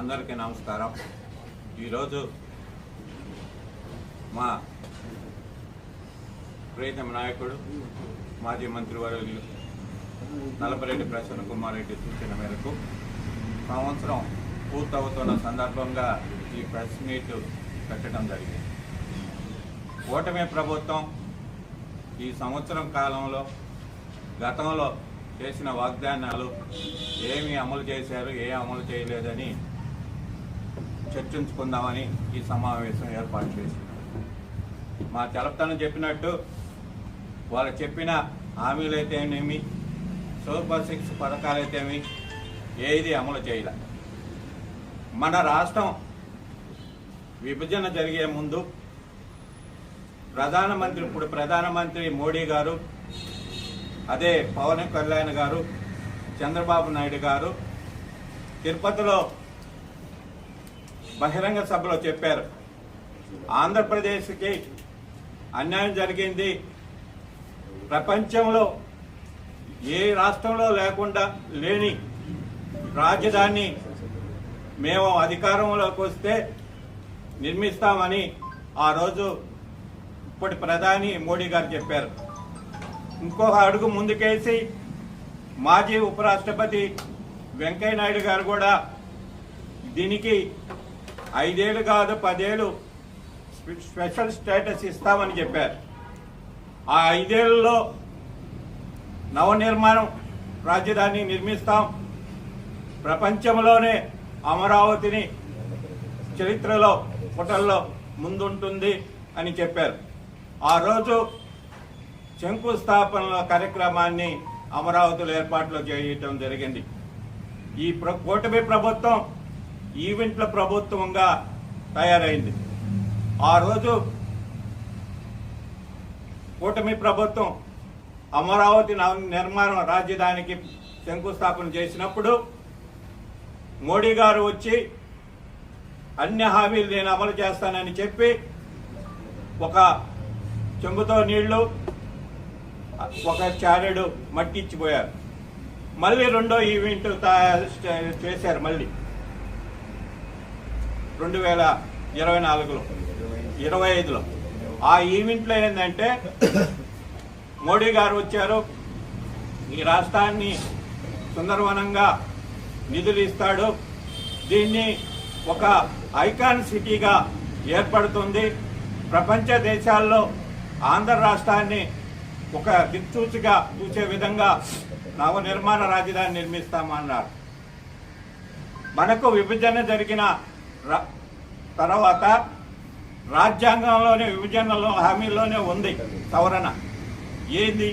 అందరికీ నమస్కారం. ఈరోజు మా ప్రీతమ నాయకుడు మాజీ మంత్రివర్యులు నలపరెడ్డి ప్రసన్న కుమార్ రెడ్డి సూచన మేరకు సంవత్సరం పూర్తవుతున్న సందర్భంగా ఈ ప్రెస్ మీట్ పెట్టడం జరిగింది. ఓటమి ప్రభుత్వం ఈ సంవత్సరం కాలంలో గతంలో చేసిన వాగ్దానాలు ఏమి అమలు చేశారు ఏ అమలు చేయలేదని చర్చించుకుందామని ఈ సమావేశం ఏర్పాటు చేసింది మా తెలపతనం చెప్పినట్టు వాళ్ళు చెప్పిన హామీలు అయితేనేమి సూపర్ సిక్స్ పథకాలైతేమి ఏది అమలు చేయలే. మన రాష్ట్రం విభజన జరిగే ముందు ప్రధానమంత్రి ఇప్పుడు ప్రధానమంత్రి మోడీ గారు అదే పవన్ కళ్యాణ్ గారు చంద్రబాబు నాయుడు గారు తిరుపతిలో బహిరంగ సభలో చెప్పారు. ఆంధ్రప్రదేశ్కి అన్యాయం జరిగింది. ప్రపంచంలో ఏ రాష్ట్రంలో లేకుండా లేని రాజధాని మేము అధికారంలోకి వస్తే నిర్మిస్తామని ఆ రోజు ఇప్పటి ప్రధాని మోడీ గారు చెప్పారు. ఇంకొక అడుగు ముందుకేసి మాజీ ఉపరాష్ట్రపతి వెంకయ్య నాయుడు గారు కూడా దీనికి ఐదేళ్ళు కాదు పదేళ్ళు స్పెషల్ స్టేటస్ ఇస్తామని చెప్పారు. ఆ ఐదేళ్ళలో నవనిర్మాణం రాజధాని నిర్మిస్తాం. ప్రపంచంలోనే అమరావతిని చరిత్రలో పుటల్లో ముందుంటుంది అని చెప్పారు. ఆ రోజు శంకుస్థాపన కార్యక్రమాన్ని అమరావతిలో ఏర్పాట్లు చేయటం జరిగింది. ఈ ప్ర- కూటమి ప్రభుత్వం ఈవెంట్ల ప్రభుత్వంగా తయారైంది. ఆ రోజు కూటమి ప్రభుత్వం అమరావతి నిర్మాణం రాజధానికి శంకుస్థాపన చేసినప్పుడు మోడీ గారు వచ్చి అన్ని హామీలు నేను అమలు చేస్తానని చెప్పి ఒక చెంబుతో నీళ్ళు ఒక చారెడు మట్టి ఇచ్చిపోయారు. మళ్ళీ రెండో ఈవెంట్ తయారు చే- చేశారు మళ్ళీ. రెండు వేల ఇరవై నాలుగులో ఇరవై ఐదులో. ఆ ఈవెంట్లో ఏంటంటే మోడీ గారు వచ్చారు. ఈ రాష్ట్రాన్ని సుందరవనంగా నిధులు ఇస్తాడు. దీన్ని ఒక ఐకాన్ సిటీగా ఏర్పడుతుంది. ప్రపంచ దేశాల్లో ఆంధ్ర రాష్ట్రాన్ని ఒక దిక్చూచిగా చూసే విధంగా నవ నిర్మాణ రాజధాని నిర్మిస్తామన్నారు. మనకు విభజన జరిగిన తర్వాత రాజ్యాంగంలోనే విభజనలో హామీలోనే ఉంది సవరణ. ఏంది?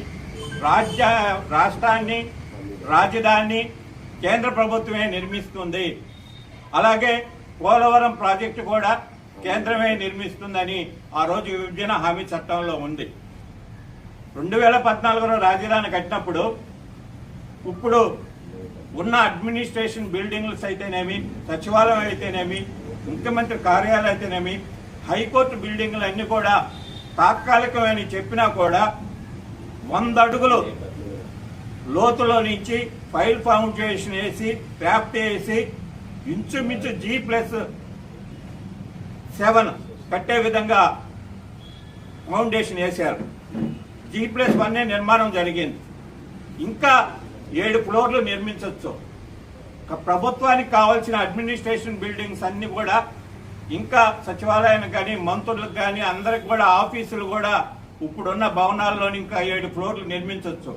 రాజ్య రాష్ట్రాన్ని రాజధాని కేంద్ర ప్రభుత్వమే నిర్మిస్తుంది. అలాగే పోలవరం ప్రాజెక్టు కూడా కేంద్రమే నిర్మిస్తుందని ఆ రోజు విభజన హామీ చట్టంలో ఉంది. రెండు వేల పద్నాలుగులో రాజధాని కట్టినప్పుడు ఇప్పుడు ఉన్న అడ్మినిస్ట్రేషన్ బిల్డింగ్స్ అయితేనేమి సచివాలయం అయితేనేమి ముఖ్యమంత్రి కార్యాలయం అయితేనేమి హైకోర్టు బిల్డింగ్లు అన్ని కూడా తాత్కాలికమని చెప్పినా కూడా వంద అడుగులు లోతులో నుంచి ఫైల్ ఫౌండేషన్ వేసి ప్యాప్ట్ వేసి ఇంచుమించు జీ ప్లస్ సెవెన్ కట్టే విధంగా ఫౌండేషన్ వేశారు. జీ ప్లస్ వన్ నిర్మాణం జరిగింది. ఇంకా ఏడు ఫ్లోర్లు నిర్మించవచ్చు ప్రభుత్వానికి కావాల్సిన అడ్మినిస్ట్రేషన్ బిల్డింగ్స్ అన్ని కూడా ఇంకా సచివాలయానికి కానీ మంత్రులకు కానీ అందరికి కూడా ఆఫీసులు కూడా ఇప్పుడున్న భవనాల్లోని ఇంకా ఏడు ఫ్లోర్లు నిర్మించవచ్చు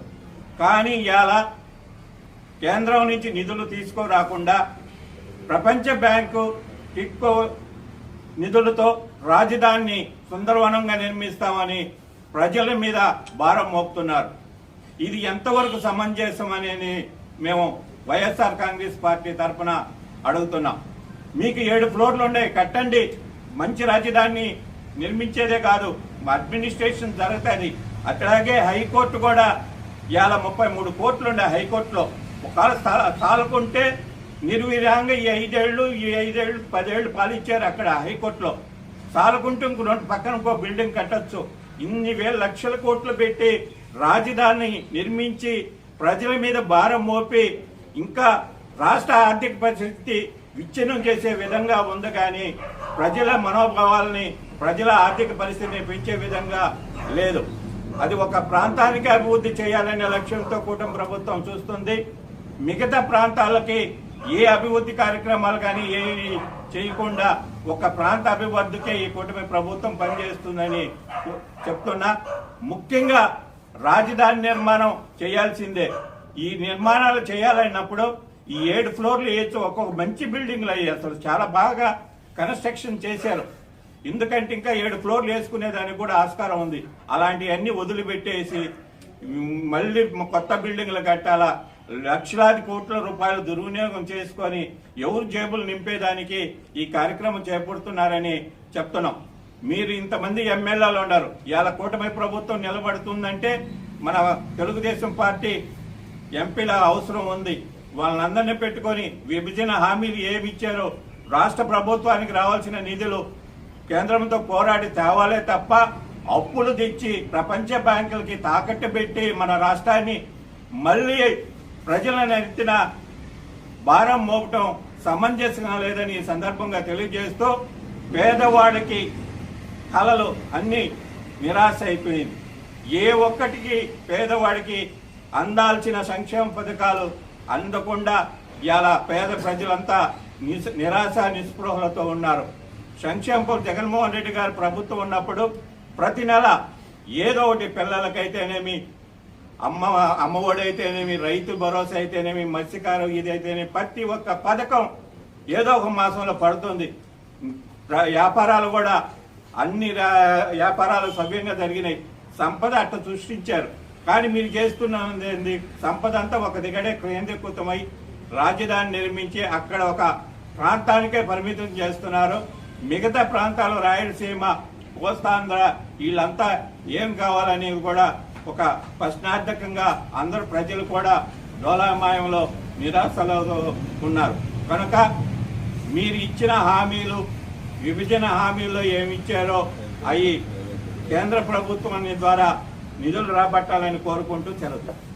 కానీ ఇవాళ కేంద్రం నుంచి నిధులు తీసుకురాకుండా ప్రపంచ బ్యాంకు టిక్కో నిధులతో రాజధానిని సుందరవనంగా నిర్మిస్తామని ప్రజల మీద భారం మోపుతున్నారు. ఇది ఎంతవరకు సమంజసం మేము వైఎస్ఆర్ కాంగ్రెస్ పార్టీ తరఫున అడుగుతున్నాం. మీకు ఏడు ఫ్లోర్లు ఉన్నాయి కట్టండి. మంచి రాజధానిని నిర్మించేదే కాదు అడ్మినిస్ట్రేషన్ జరుగుతుంది. అట్లాగే హైకోర్టు కూడా ఇవాళ ముప్పై మూడు కోట్లు ఉండే హైకోర్టులో. ఒకవేళ తాలకుంటే నిర్విధంగా ఈ ఐదేళ్ళు ఈ ఐదేళ్ళు పదేళ్ళు పాలిచ్చారు అక్కడ హైకోర్టులో. సాలుకుంటూ ఇంకో రెండు పక్కన ఇంకో బిల్డింగ్ కట్టొచ్చు. ఇన్ని వేల లక్షల కోట్లు పెట్టి రాజధాని నిర్మించి ప్రజల మీద భారం మోపి ఇంకా రాష్ట్ర ఆర్థిక పరిస్థితి విచ్ఛిన్నం చేసే విధంగా ఉంది కానీ ప్రజల మనోభావాల్ని ప్రజల ఆర్థిక పరిస్థితిని పెంచే విధంగా లేదు. అది ఒక ప్రాంతానికి అభివృద్ధి చేయాలనే లక్ష్యంతో కూటమి ప్రభుత్వం చూస్తుంది. మిగతా ప్రాంతాలకి ఏ అభివృద్ధి కార్యక్రమాలు కానీ ఏ చేయకుండా ఒక ప్రాంత అభివృద్ధికే ఈ కూటమి ప్రభుత్వం పనిచేస్తుందని చెప్తున్నా. ముఖ్యంగా రాజధాని నిర్మాణం చేయాల్సిందే. ఈ నిర్మాణాలు చేయాలన్నప్పుడు ఈ ఏడు ఫ్లోర్లు వేయచ్చు. ఒక్కొక్క మంచి బిల్డింగ్లు అయ్యాయి అసలు చాలా బాగా కన్స్ట్రక్షన్ చేశారు. ఎందుకంటే ఇంకా ఏడు ఫ్లోర్లు వేసుకునేదానికి కూడా ఆస్కారం ఉంది. అలాంటివన్నీ వదిలిపెట్టేసి మళ్ళీ కొత్త బిల్డింగ్లు కట్టాలా? లక్షలాది కోట్ల రూపాయలు దుర్వినియోగం చేసుకొని ఎవరు జేబులు నింపేదానికి ఈ కార్యక్రమం చేపడుతున్నారని చెప్తున్నాం. మీరు ఇంతమంది ఎమ్మెల్యేలు ఉన్నారు. ఇవాళ కూటమి ప్రభుత్వం నిలబడుతుందంటే మన తెలుగుదేశం పార్టీ ఎంపీల అవసరం ఉంది. వాళ్ళందరినీ పెట్టుకొని విభజన హామీలు ఏమి ఇచ్చారో రాష్ట్ర ప్రభుత్వానికి రావాల్సిన నిధులు కేంద్రంతో పోరాడి తేవాలే తప్ప అప్పులు తెచ్చి ప్రపంచ బ్యాంకులకి తాకట్టు పెట్టి మన రాష్ట్రాన్ని మళ్ళీ ప్రజలను ఎత్తిన భారం మోపటం సమంజసంగా లేదని ఈ సందర్భంగా తెలియజేస్తూ పేదవాడికి కళలు అన్ని నిరాశ అయిపోయింది. ఏ ఒక్కటికి పేదవాడికి అందాల్సిన సంక్షేమ పథకాలు అందకుండా ఇలా పేద ప్రజలంతా నిస్- నిరాశ నిస్పృహలతో ఉన్నారు. సంక్షేమ జగన్మోహన్ రెడ్డి గారు ప్రభుత్వం ఉన్నప్పుడు ప్రతి నెల ఏదో ఒకటి పిల్లలకైతేనేమి అమ్మ అమ్మఒడైతేనేమి రైతు భరోసా అయితేనేమి మత్స్యకారం ఇదైతేనే ప్రతి ఒక్క పథకం ఏదో ఒక మాసంలో పడుతుంది. వ్యాపారాలు కూడా అన్ని రా- వ్యాపారాలు సవ్యంగా జరిగినాయి. సంపద అట్ట సృష్టించారు. కానీ మీరు చేస్తున్నది సంపద అంతా ఒక దిగడే కేంద్రీకృతమై రాజధాని నిర్మించి అక్కడ ఒక ప్రాంతానికే పరిమితం చేస్తున్నారు. మిగతా ప్రాంతాలు రాయలసీమ కోస్తాంధ్ర వీళ్ళంతా ఏం కావాలని కూడా ఒక ప్రశ్నార్థకంగా అందరు ప్రజలు కూడా డోలామాయంలో నిరాశలో ఉన్నారు. కనుక మీరు ఇచ్చిన హామీలు విభజన హామీల్లో ఏమి ఇచ్చారో అవి కేంద్ర ప్రభుత్వం ద్వారా నిధులు రాబట్టాలని కోరుకుంటూ సెలవు